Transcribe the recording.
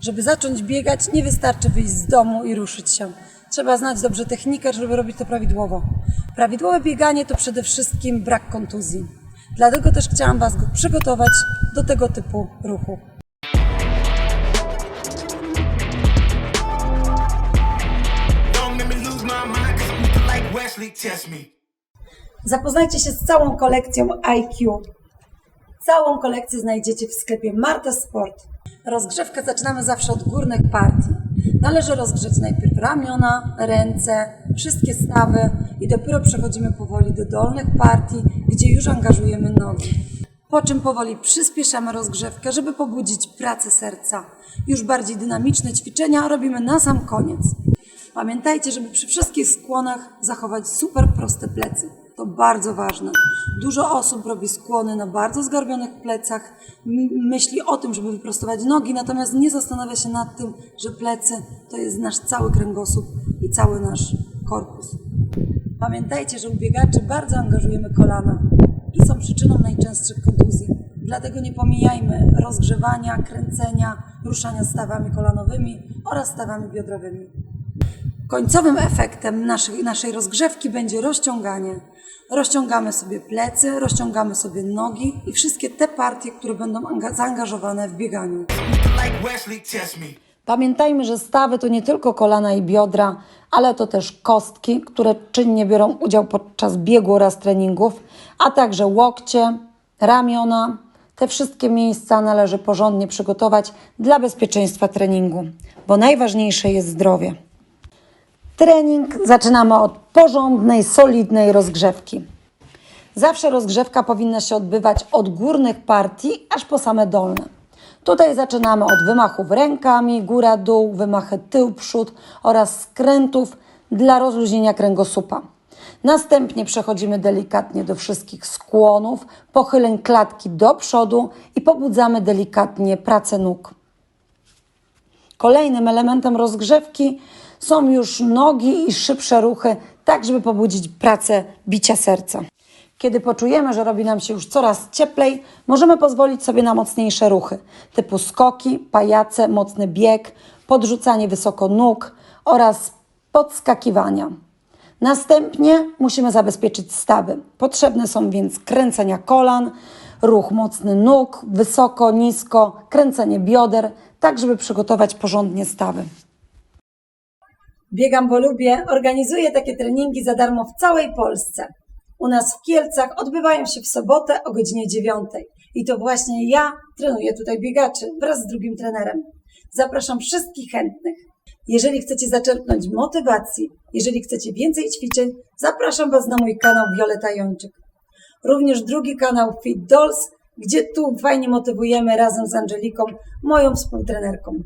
Żeby zacząć biegać, nie wystarczy wyjść z domu i ruszyć się. Trzeba znać dobrze technikę, żeby robić to prawidłowo. Prawidłowe bieganie to przede wszystkim brak kontuzji. Dlatego też chciałam Was przygotować do tego typu ruchu. Zapoznajcie się z całą kolekcją IQ. Całą kolekcję znajdziecie w sklepie Marta Sport. Rozgrzewkę zaczynamy zawsze od górnych partii. Należy rozgrzeć najpierw ramiona, ręce, wszystkie stawy i dopiero przechodzimy powoli do dolnych partii, gdzie już angażujemy nogi. Po czym powoli przyspieszamy rozgrzewkę, żeby pobudzić pracę serca. Już bardziej dynamiczne ćwiczenia robimy na sam koniec. Pamiętajcie, żeby przy wszystkich skłonach zachować super proste plecy. To bardzo ważne. Dużo osób robi skłony na bardzo zgarbionych plecach, myśli o tym, żeby wyprostować nogi, natomiast nie zastanawia się nad tym, że plecy to jest nasz cały kręgosłup i cały nasz korpus. Pamiętajcie, że u biegaczy bardzo angażujemy kolana i są przyczyną najczęstszych kontuzji. Dlatego nie pomijajmy rozgrzewania, kręcenia, ruszania stawami kolanowymi oraz stawami biodrowymi. Końcowym efektem naszej, naszej rozgrzewki będzie rozciąganie. Rozciągamy sobie plecy, rozciągamy sobie nogi i wszystkie te partie, które będą anga- zaangażowane w bieganiu. Pamiętajmy, że stawy to nie tylko kolana i biodra, ale to też kostki, które czynnie biorą udział podczas biegu oraz treningów, a także łokcie, ramiona. Te wszystkie miejsca należy porządnie przygotować dla bezpieczeństwa treningu, bo najważniejsze jest zdrowie. Trening zaczynamy od porządnej, solidnej rozgrzewki. Zawsze rozgrzewka powinna się odbywać od górnych partii aż po same dolne. Tutaj zaczynamy od wymachów rękami, góra-dół, wymachy tył-przód oraz skrętów dla rozluźnienia kręgosłupa. Następnie przechodzimy delikatnie do wszystkich skłonów, pochyleń klatki do przodu i pobudzamy delikatnie pracę nóg. Kolejnym elementem rozgrzewki są już nogi i szybsze ruchy, tak żeby pobudzić pracę bicia serca. Kiedy poczujemy, że robi nam się już coraz cieplej, możemy pozwolić sobie na mocniejsze ruchy, typu skoki, pajace, mocny bieg, podrzucanie wysoko nóg oraz podskakiwania. Następnie musimy zabezpieczyć stawy. Potrzebne są więc kręcenia kolan, ruch mocny nóg, wysoko, nisko, kręcenie bioder, tak żeby przygotować porządnie stawy. Biegam, bo lubię. Organizuję takie treningi za darmo w całej Polsce. U nas w Kielcach odbywają się w sobotę o godzinie 9. I to właśnie ja trenuję tutaj biegaczy wraz z drugim trenerem. Zapraszam wszystkich chętnych. Jeżeli chcecie zaczerpnąć motywacji, jeżeli chcecie więcej ćwiczeń, zapraszam Was na mój kanał Wioleta Jończyk. Również drugi kanał Fit Dolls, gdzie tu fajnie motywujemy razem z Angeliką, moją współtrenerką.